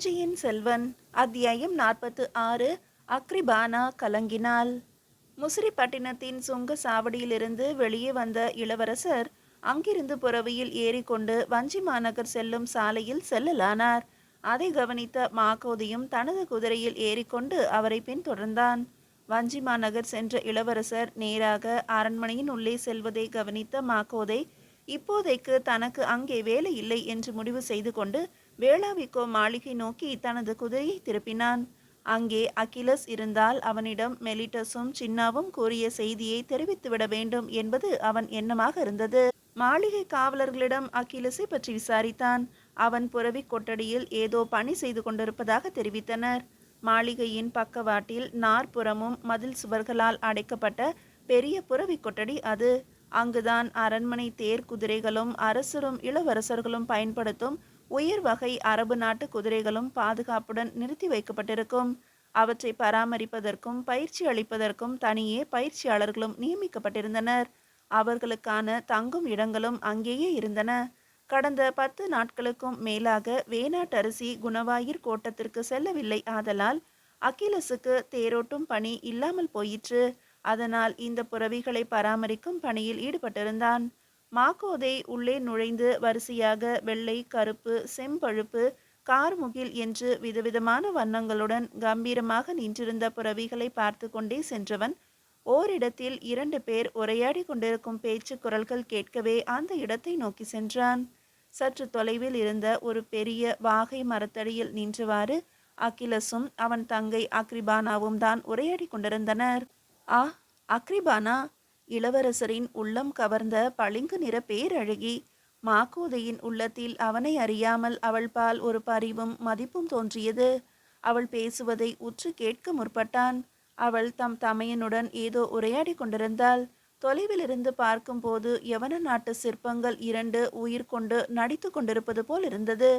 பொஞ்சியின் செல்வன் அத்தியாயம் நாற்பத்து ஆறு அக்ரிபானா கலங்கினாள் முசிறிப்பட்டினத்தின் சுங்க சாவடியிலிருந்து வெளியே வந்த இளவரசர் அங்கிருந்து புறவியில் ஏறிக்கொண்டு வஞ்சி மாநகர் செல்லும் சாலையில் செல்லலானார். அதை கவனித்த மாகோதியும் தனது குதிரையில் ஏறிக்கொண்டு அவரை பின்தொடர்ந்தான். வஞ்சி மாநகர் சென்ற இளவரசர் நேராக அரண்மனையின் உள்ளே செல்வதை கவனித்த மாகோதை இப்போதைக்கு தனக்கு அங்கே வேலை இல்லை என்று முடிவு செய்து கொண்டு வேளாவிக்கோ மாளிகை நோக்கி தனது குதிரையை திருப்பினான். அங்கே அகிலஸ் இருந்தால் அவனிடம் மெலிட்டஸும் சின்னாவும் கூறிய செய்தியை தெரிவித்துவிட வேண்டும் என்பது அவன் எண்ணமாக இருந்தது. மாளிகை காவலர்களிடம் அகிலஸை பற்றி விசாரித்தான். அவன் புறவி கொட்டடியில் ஏதோ பணி செய்து கொண்டிருப்பதாக தெரிவித்தனர். மாளிகையின் பக்கவாட்டில் நாற்புறமும் மதில் சுவர்களால் அடைக்கப்பட்ட பெரிய புறவி கொட்டடி அது. அங்குதான் அரண்மனை தேர் குதிரைகளும் அரசரும் இளவரசர்களும் பயன்படுத்தும் உயர் வகை அரபு நாட்டு குதிரைகளும் பாதுகாப்புடன் நிறுத்தி வைக்கப்பட்டிருக்கும். அவற்றை பராமரிப்பதற்கும் பயிற்சி அளிப்பதற்கும் தனியே பயிற்சியாளர்களும் நியமிக்கப்பட்டிருந்தனர். அவர்களுக்கான தங்கும் இடங்களும் அங்கேயே இருந்தன. கடந்த பத்து நாட்களுக்கும் மேலாக வேணாட்டரசி குணவாயிர் கோட்டத்திற்கு செல்லவில்லை. ஆதலால் அகிலஸுக்கு தேரோட்டும் பணி இல்லாமல் போயிற்று. அதனால் இந்த புறவிகளை பராமரிக்கும் பணியில் ஈடுபட்டிருந்தான். மாக்கோதை உள்ளே நுழைந்து வரிசையாக வெள்ளை கருப்பு செம்பழுப்பு கார்முகில் என்று விதவிதமான வண்ணங்களுடன் கம்பீரமாக நின்றிருந்த புறவிகளை பார்த்து கொண்டே சென்றவன் ஓரிடத்தில் இரண்டு பேர் உரையாடி கொண்டிருக்கும் பேச்சு குரல்கள் கேட்கவே அந்த இடத்தை நோக்கி சென்றான். சற்று தொலைவில் இருந்த ஒரு பெரிய வாகை மரத்தடியில் நின்றவாறு அகிலஸும் அவன் தங்கை அக்ரிபானாவும் தான் உரையாடி கொண்டிருந்தனர். ஆ அக்ரிபானா? இளவரசரின் உள்ளம் கவர்ந்த பளிங்கு நிற பேரழகி மாக்கோதையின் உள்ளத்தில் அவனை அறியாமல் அவள் பால் ஒரு பரிவும் மதிப்பும் தோன்றியது. அவள் பேசுவதை உற்று கேட்க முற்பட்டான். அவள் தம் தமையனுடன் ஏதோ உரையாடி கொண்டிருந்தாள். தொலைவில் இருந்து பார்க்கும்போது யவன நாட்டு சிற்பங்கள் இரண்டு உயிர் கொண்டு நடித்து கொண்டிருப்பது போல் இருந்தது.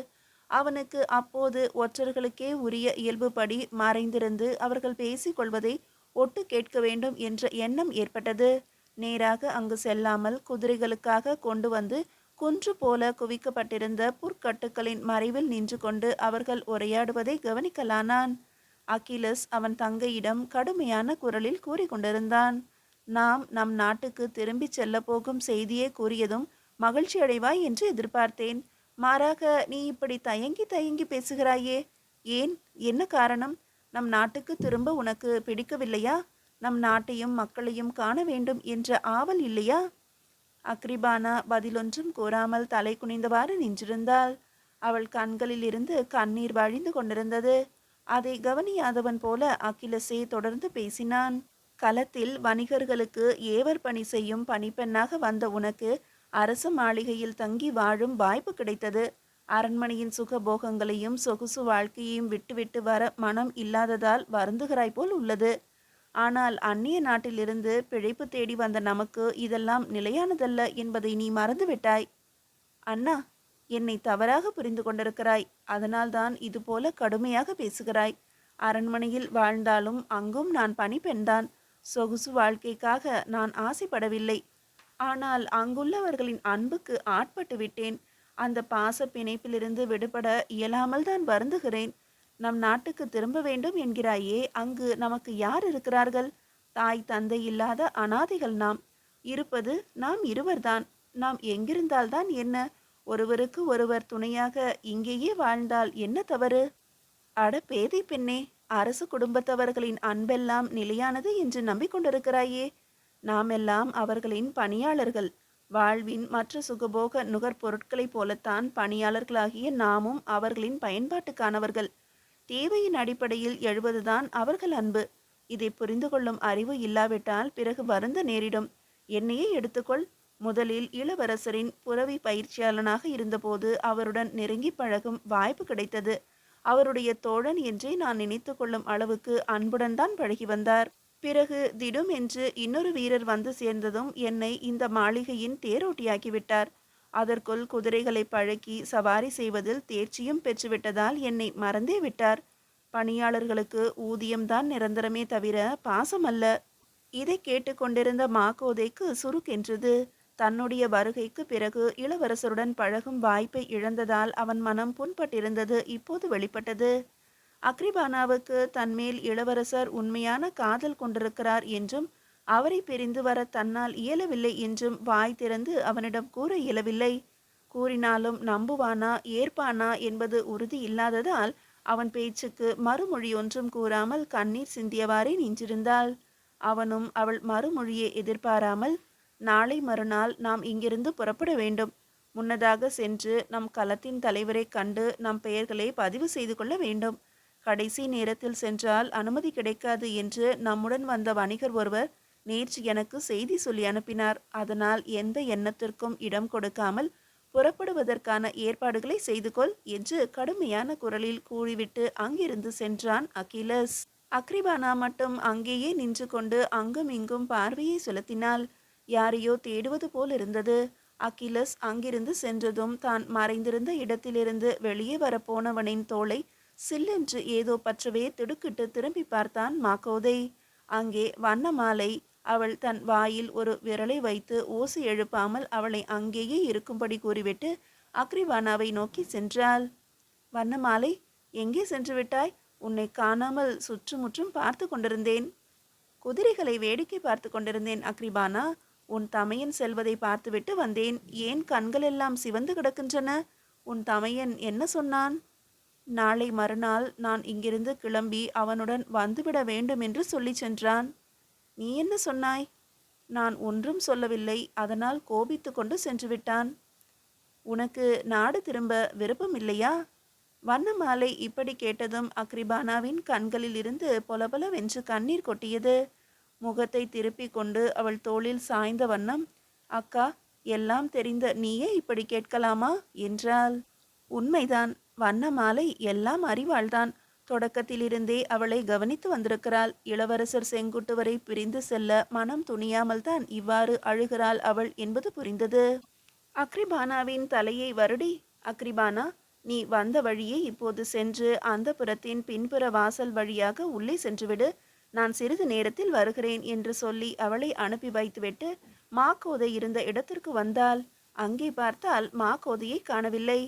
அவனுக்கு அப்போது ஒற்றர்களுக்கே உரிய இயல்புபடி மறைந்திருந்து அவர்கள் பேசிக்கொள்வதை ஒட்டு கேட்க வேண்டும் என்ற எண்ணம் ஏற்பட்டது. நேராக அங்கு செல்லாமல் குதிரைகளுக்காக கொண்டு வந்து குன்று போல குவிக்கப்பட்டிருந்த புற்கட்டுக்களின் மறைவில் நின்று கொண்டு அவர்கள் உரையாடுவதை கவனிக்கலானான். அகிலஸ் அவன் தங்கையிடம் கடுமையான குரலில் கூறிக்கொண்டிருந்தான். நாம் நம் நாட்டுக்கு திரும்பி செல்ல போகும் செய்தியை கூறியதும் மகிழ்ச்சி அடைவாய் என்று எதிர்பார்த்தேன். மாறாக நீ இப்படி தயங்கி தயங்கி பேசுகிறாயே. ஏன்? என்ன காரணம்? நம் நாட்டுக்கு திரும்ப உனக்கு பிடிக்கவில்லையா? நம் நாட்டையும் மக்களையும் காண வேண்டும் என்ற ஆவல் இல்லையா? அக்ரிபானா பதிலொன்றும் கூறாமல் தலை குனிந்தவாறு நின்றிருந்தாள். அவள் கண்களில் இருந்து கண்ணீர் வழிந்து கொண்டிருந்தது. அதை கவனியாதவன் போல அகிலசே தொடர்ந்து பேசினான். களத்தில் வணிகர்களுக்கு ஏவர் பணி செய்யும் பணிப்பெண்ணாக வந்த உனக்கு அரச மாளிகையில் தங்கி வாழும் வாய்ப்பு கிடைத்தது. அரண்மனையின் சுகபோகங்களையும் சொகுசு வாழ்க்கையையும் விட்டுவிட்டு வர மனம் இல்லாததால் வருந்துகிறாய் போல் உள்ளது. ஆனால் அந்நிய நாட்டிலிருந்து பிழைப்பு தேடி வந்த நமக்கு இதெல்லாம் நிலையானதல்ல என்பதை நீ மறந்துவிட்டாய். அண்ணா என்னை தவறாக புரிந்து கொண்டிருக்கிறாய். அதனால்தான் இதுபோல கடுமையாக பேசுகிறாய். அரண்மனையில் வாழ்ந்தாலும் அங்கும் நான் பணிப்பெண்தான் சொகுசு வாழ்க்கைக்காக நான் ஆசைப்படவில்லை. ஆனால் அங்குள்ளவர்களின் அன்புக்கு ஆட்பட்டு விட்டேன். அந்த பாச பிணைப்பிலிருந்து விடுபட இயலாமல் தான் வருந்துகிறேன். நம் நாட்டுக்கு திரும்ப வேண்டும் என்கிறாயே அங்கு நமக்கு யார் இருக்கிறார்கள்? தாய் தந்தை இல்லாத அனாதைகள் நாம். இருப்பது நாம் இருவர்தான். நாம் எங்கிருந்தால்தான் என்ன? ஒருவருக்கு ஒருவர் துணையாக இங்கேயே வாழ்ந்தால் என்ன தவறு? அட பேதை பெண்ணே அரசு குடும்பத்தவர்களின் அன்பெல்லாம் நிலையானது என்று நம்பிக்கொண்டிருக்கிறாயே. நாமெல்லாம் அவர்களின் பணியாளர்கள். வாழ்வின் மற்ற சுகபோக நுகர்பொருட்களைப் போலத்தான் பணியாளர்களாகிய நாமும் அவர்களின் பயன்பாட்டுக்கானவர்கள். தேவையின் அடிப்படையில் எழுவதுதான் அவர்கள் அன்பு. இதை புரிந்து கொள்ளும் அறிவு இல்லாவிட்டால் பிறகு வருந்த நேரிடும். என்னையே எடுத்துக்கொள். முதலில் இளவரசரின் புறவி பயிற்சியாளனாக இருந்தபோது அவருடன் நெருங்கி பழகும் வாய்ப்பு கிடைத்தது. அவருடைய தோழன் என்றே நான் நினைத்து கொள்ளும் அளவுக்கு அன்புடன் தான் பழகி வந்தார். பிறகு திடும் என்று இன்னொரு வீரர் வந்து சேர்ந்ததும் என்னை இந்த மாளிகையின் தேரோட்டியாக்கிவிட்டார் அதற்குள் குதிரைகளை பழக்கி சவாரி செய்வதில் தேர்ச்சியும் பெற்றுவிட்டதால் என்னை மறந்தே விட்டார். பணியாளர்களுக்கு ஊதியம்தான் நிரந்தரமே தவிர பாசம் அல்ல. இதை கேட்டுக்கொண்டிருந்த மாக்கோதைக்கு சுருக்கென்றது தன்னுடைய வருகைக்கு பிறகு இளவரசருடன் பழகும் வாய்ப்பை இழந்ததால் அவன் மனம் புண்பட்டிருந்தது இப்போது வெளிப்பட்டது. அக்ரிபானாவுக்கு தன்மேல் இளவரசர் உண்மையான காதல் கொண்டிருக்கிறார் என்றும் அவரை பிரிந்து வர தன்னால் இயலவில்லை என்றும் வாய் திறந்து அவனிடம் கூற இயலவில்லை. கூறினாலும் நம்புவானா ஏற்பானா என்பது உறுதி இல்லாததால் அவன் பேச்சுக்கு மறுமொழி ஒன்றும் கூறாமல் கண்ணீர் சிந்தியவாறே நின்றிருந்தாள். அவனும் அவள் மறுமொழியை எதிர்பாராமல் நாளை மறுநாள் நாம் இங்கிருந்து புறப்பட வேண்டும். முன்னதாக சென்று நம் களத்தின் தலைவரை கண்டு நம் பெயர்களை பதிவு செய்து கொள்ள வேண்டும். கடைசி நேரத்தில் சென்றால் அனுமதி கிடைக்காது என்று நம்முடன் வந்த வணிகர் ஒருவர் நேற்று எனக்கு செய்தி சொல்லி அனுப்பினார். அதனால் எந்த எண்ணத்திற்கும் இடம் கொடுக்காமல் புறப்படுவதற்கான ஏற்பாடுகளை செய்து கொள் என்று கடுமையான குரலில் கூறிவிட்டு அங்கிருந்து சென்றான் அகிலஸ். அக்ரிபானா மட்டும் அங்கேயே நின்று கொண்டு அங்கும் இங்கும் பார்வையை செலுத்தினாள். யாரையோ தேடுவது போல் இருந்தது. அகிலஸ் அங்கிருந்து சென்றதும் தான் மறைந்திருந்த இடத்திலிருந்து வெளியே வரப்போனவனின் தோலை சில்லென்று ஏதோ பற்றவே திடுக்கிட்டு திரும்பி பார்த்தான் மாக்கோதை அங்கே வண்ணமாலை அவள் தன் வாயில் ஒரு விரலை வைத்து ஓசை எழுப்பாமல் அவளை அங்கேயே இருக்கும்படி கூறிவிட்டு அக்ரிவானாவை நோக்கி சென்றாள். வண்ணமாலை எங்கே சென்று விட்டாய்? உன்னை காணாமல் சுற்றுமுற்றும் பார்த்து கொண்டிருந்தேன். குதிரைகளை வேடிக்கை பார்த்து கொண்டிருந்தேன் அக்ரிபானா உன் தமையன் செல்வதை பார்த்துவிட்டு வந்தேன். ஏன் கண்கள் எல்லாம் சிவந்து கிடக்கின்றன? உன் தமையன் என்ன சொன்னான்? நாளை மறுநாள் நான் இங்கிருந்து கிளம்பி அவனுடன் வந்துவிட வேண்டும் என்று சொல்லி சென்றான். நீ என்ன சொன்னாய்? நான் ஒன்றும் சொல்லவில்லை. அதனால் கோபித்து கொண்டு சென்று விட்டான். உனக்கு நாடு திரும்ப விருப்பம் இல்லையா? வண்ணமாலை இப்படி கேட்டதும் அக்ரிபானாவின் கண்களில் இருந்து பொலபொலவென்று கண்ணீர் கொட்டியது. முகத்தை திருப்பி கொண்டு அவள் தோளில் சாய்ந்த வண்ணம் அக்கா எல்லாம் தெரிந்த நீயே இப்படி கேட்கலாமா? என்றாள். உண்மைதான். வண்ணமாலை எல்லாம் அறிவாள்தான். தொடக்கத்திலிருந்தே அவளை கவனித்து வந்திருக்கிறாள். இளவரசர் செங்குட்டுவரை பிரிந்து செல்ல மனம் துணியாமல் தான் இவ்வாறு அழுகிறாள் அவள் என்பது புரிந்தது. அக்ரிபானாவின் தலையை வருடி அக்ரிபானா நீ வந்த வழியே இப்போது சென்று அந்த புறத்தின் பின்புற வாசல் வழியாக உள்ளே சென்றுவிடு. நான் சிறிது நேரத்தில் வருகிறேன் என்று சொல்லி அவளை அனுப்பி வைத்துவிட்டு மாக்கோதை இருந்த இடத்திற்கு வந்தாள். அங்கே பார்த்தால் மாக்கோதையை காணவில்லை.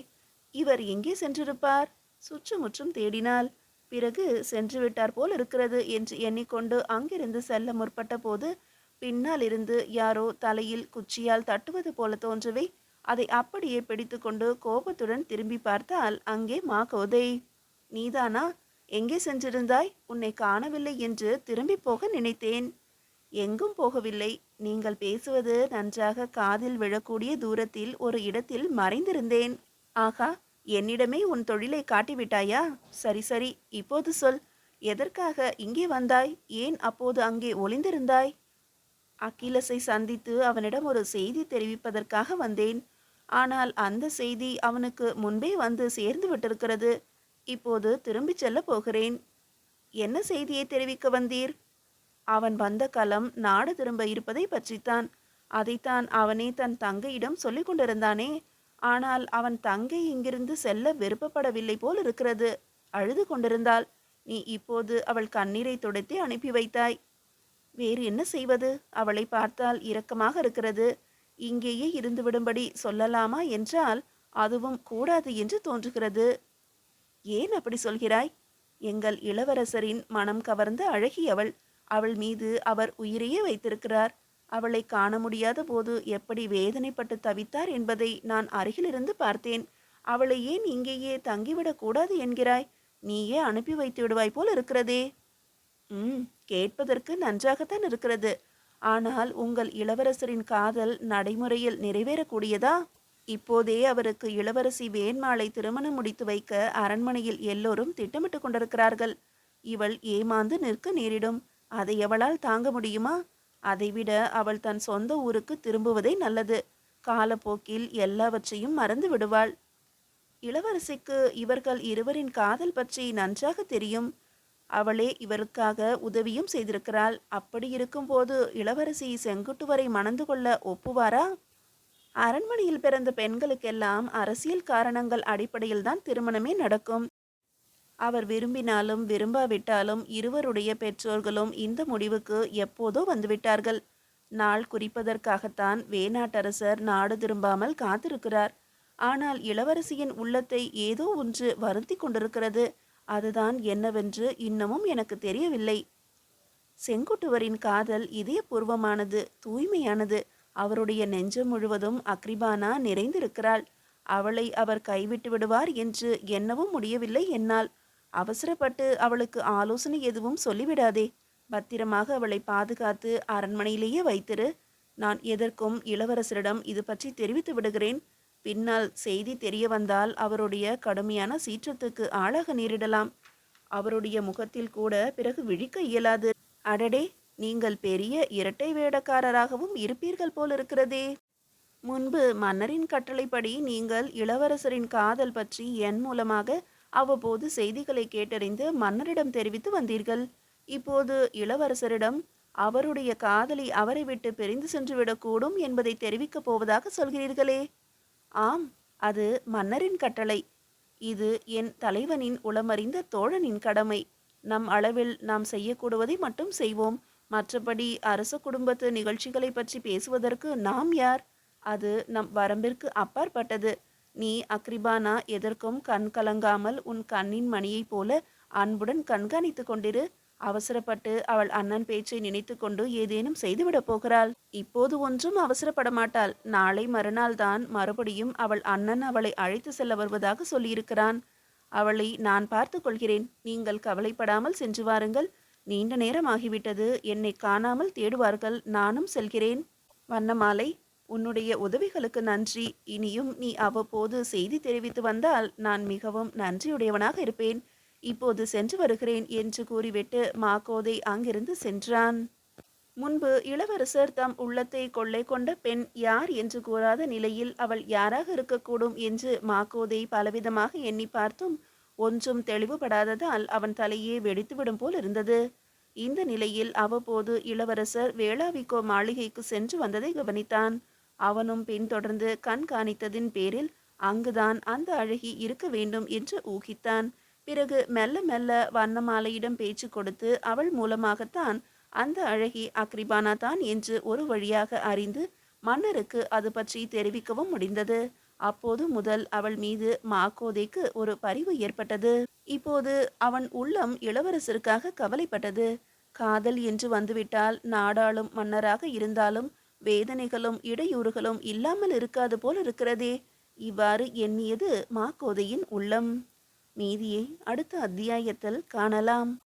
இவர் எங்கே சென்றிருப்பார்? சுற்றுமுற்றும் தேடினாள். பிறகு சென்று விட்டார் போல் இருக்கிறது என்று எண்ணிக்கொண்டு அங்கிருந்து செல்ல முற்பட்ட போது பின்னால் இருந்து யாரோ தலையில் குச்சியால் தட்டுவது போல தோன்றவே அதை அப்படியே பிடித்துக்கொண்டு கோபத்துடன் திரும்பி பார்த்தால் அங்கே மா கோதை நீதானா? எங்கே சென்றிருந்தாய்? உன்னை காணவில்லை என்று திரும்பி போக நினைத்தேன். எங்கும் போகவில்லை. நீங்கள் பேசுவது நன்றாக காதில் விழக்கூடிய தூரத்தில் ஒரு இடத்தில் மறைந்திருந்தேன். ஆகா என்னிடமே உன் தொழிலை காட்டிவிட்டாயா? சரி சரி இப்போது சொல். எதற்காக இங்கே வந்தாய்? ஏன் அப்போது அங்கே ஒளிந்திருந்தாய்? அகிலஸை சந்தித்து அவனிடம் ஒரு செய்தி தெரிவிப்பதற்காக வந்தேன். ஆனால் அந்த செய்தி அவனுக்கு முன்பே வந்து சேர்ந்து விட்டிருக்கிறது. இப்போது திரும்பிச் செல்ல போகிறேன். என்ன செய்தியை தெரிவிக்க வந்தீர்? அவன் வந்த களம் நாடு திரும்ப இருப்பதை பற்றித்தான். அதைத்தான் அவனே தன் தங்கையிடம் சொல்லிக் கொண்டிருந்தானே. ஆனால் அவன் தங்கை இங்கிருந்து செல்ல விருப்பப்படவில்லை போல் இருக்கிறது. அழுது கொண்டிருந்தாள். நீ இப்போது அவள் கண்ணீரை துடைத்து அனுப்பி வைத்தாய். வேறு என்ன செய்வது? அவளை பார்த்தால் இரக்கமாக இருக்கிறது. இங்கேயே இருந்துவிடும்படி சொல்லலாமா என்றால் அதுவும் கூடாது என்று தோன்றுகிறது. ஏன் அப்படி சொல்கிறாய்? எங்கள் இளவரசரின் மனம் கவர்ந்த அழகியவள். அவள் மீது அவர் உயிரையே வைத்திருக்கிறார். அவளை காண முடியாத போது எப்படி வேதனைப்பட்டு தவித்தார் என்பதை நான் அருகிலிருந்து பார்த்தேன். அவளை ஏன் இங்கேயே தங்கிவிடக் கூடாது என்கிறாய்? நீயே அனுப்பி வைத்து விடுவாய் போல் இருக்கிறதே. ம் கேட்பதற்கு நன்றாகத்தான் இருக்கிறது. ஆனால் உங்கள் இளவரசரின் காதல் நடைமுறையில் நிறைவேறக்கூடியதா? இப்போதே அவருக்கு இளவரசி வேண்மாளை திருமணம் முடித்து வைக்க அரண்மனையில் எல்லோரும் திட்டமிட்டு கொண்டிருக்கிறார்கள். இவள் ஏமாந்து நிற்க நேரிடும். அதை எவளால் தாங்க முடியுமா? அதைவிட அவள் தன் சொந்த ஊருக்கு திரும்புவதே நல்லது. காலப்போக்கில் எல்லாவற்றையும் மறந்து விடுவாள். இளவரசிக்கு இவர்கள் இருவரின் காதல் பற்றி நன்றாக தெரியும். அவளே இவருக்காக உதவியும் செய்திருக்கிறாள். அப்படி இருக்கும்போது இளவரசி செங்குட்டுவரை மணந்து கொள்ள ஒப்புவாரா? அரண்மனையில் பிறந்த பெண்களுக்கெல்லாம் அரசியல் காரணங்கள் அடிப்படையில் தான் திருமணமே நடக்கும். அவர் விரும்பினாலும் விரும்பாவிட்டாலும் இருவருடைய பெற்றோர்களும் இந்த முடிவுக்கு எப்போதோ வந்துவிட்டார்கள். நாள் குறிப்பதற்காகத்தான் வேணாட்டரசர் நாடு திரும்பாமல் காத்திருக்கிறார். ஆனால் இளவரசியின் உள்ளத்தை ஏதோ ஒன்று வருத்தி கொண்டிருக்கிறது. அதுதான் என்னவென்று இன்னமும் எனக்கு தெரியவில்லை. செங்குட்டுவரின் காதல் இதயபூர்வமானது தூய்மையானது. அவருடைய நெஞ்சம் முழுவதும் அக்ரிபானா நிறைந்திருக்கிறாள். அவளை அவர் கைவிட்டு விடுவார் என்று எண்ணவும் முடியவில்லை என்னால். அவசரப்பட்டு அவளுக்கு ஆலோசனை எதுவும் சொல்லிவிடாதே. பத்திரமாக அவளை பாதுகாத்து அரண்மனையிலேயே வைத்திரு. நான் எதற்கும் இளவரசரிடம் இது பற்றி தெரிவித்து விடுகிறேன். பின்னால் செய்தி தெரிய வந்தால் அவருடைய கடுமையான சீற்றத்துக்கு ஆளாக நேரிடலாம். அவருடைய முகத்தில் கூட பிறகு விழிக்க இயலாது. அடடே நீங்கள் பெரிய இரட்டை வேடக்காரராகவும் இருப்பீர்கள் போல் இருக்கிறதே முன்பு மன்னரின் கட்டளைப்படி நீங்கள் இளவரசரின் காதல் பற்றி என் மூலமாக அவ்வப்போது செய்திகளை கேட்டறிந்து மன்னரிடம் தெரிவித்து வந்தீர்கள். இப்போது இளவரசரிடம் அவருடைய காதலி அவரை விட்டு பிரிந்து சென்று விடக்கூடும் என்பதை தெரிவிக்கப் போவதாக சொல்கிறீர்களே. ஆம் அது மன்னரின் கட்டளை. இது என் தலைவனின் உளமறிந்த தோழனின் கடமை. நம் அளவில் நாம் செய்யக்கூடுவதை மட்டும் செய்வோம். மற்றபடி அரச குடும்பத்து நிகழ்ச்சிகளை பற்றி பேசுவதற்கு நாம் யார்? அது நம் வரம்பிற்கு அப்பாற்பட்டது. நீ அக்ரிபானா எதற்கும் கண் கலங்காமல் உன் கண்ணின் மணியைப் போல அன்புடன் கண்காணித்து கொண்டிரு. அவசரப்பட்டு அவள் அண்ணன் பேச்சை நினைத்து கொண்டு ஏதேனும் செய்துவிடப் போகிறாள். இப்போது ஒன்றும் அவசரப்பட மாட்டாள். நாளை மறுநாள் தான் மறுபடியும் அவள் அண்ணன் அவளை அழைத்து செல்ல வருவதாக சொல்லியிருக்கிறான். அவளை நான் பார்த்து கொள்கிறேன். நீங்கள் கவலைப்படாமல் சென்று வாருங்கள். நீண்ட நேரம் ஆகிவிட்டது என்னை காணாமல் தேடுவார்கள். நானும் செல்கிறேன். வண்ணமாலை உன்னுடைய உதவிகளுக்கு நன்றி. இனியும் நீ அவ்வப்போது செய்தி தெரிவித்து வந்தால் நான் மிகவும் நன்றியுடையவனாக இருப்பேன். இப்போது சென்று வருகிறேன் என்று கூறிவிட்டு மாக்கோதை அங்கிருந்து சென்றான். முன்பு இளவரசர் தம் உள்ளத்தை கொள்ளை கொண்ட பெண் யார் என்று கூறாத நிலையில் அவள் யாராக இருக்கக்கூடும் என்று மாக்கோதை பலவிதமாக எண்ணி பார்த்தும் ஒன்றும் தெளிவுபடாததால் அவன் தலையே வெடித்துவிடும் போல் இருந்தது. இந்த நிலையில் அவ்வப்போது இளவரசர் வேளாவிக்கோ மாளிகைக்கு சென்று வந்ததை கவனித்தான். அவனும் பின்தொடர்ந்து கண்காணித்ததின் பேரில் அங்குதான் அந்த அழகி இருக்க வேண்டும் என்று ஊகித்தான். பிறகு மெல்ல மெல்ல வண்ணமாலையிடம் பேச்சு கொடுத்து அவள் மூலமாகத்தான் அந்த அழகி அக்ரிபானா தான் என்று ஒரு வழியாக அறிந்து மன்னருக்கு அது பற்றி தெரிவிக்கவும் முடிந்தது. அப்போது முதல் அவள் மீது மாக்கோதைக்கு ஒரு பரிவு ஏற்பட்டது. இப்போது அவன் உள்ளம் இளவரசருக்காக கவலைப்பட்டது. காதல் என்று வந்துவிட்டால் நாடாளும் மன்னராக இருந்தாலும் வேதனைகளும் இடையூறுகளும் இல்லாமல் இருக்காது போல் இருக்கிறதே. இவ்வாறு எண்ணியது மாக்கோதையின் உள்ளம். மீதியை அடுத்த அத்தியாயத்தில் காணலாம்.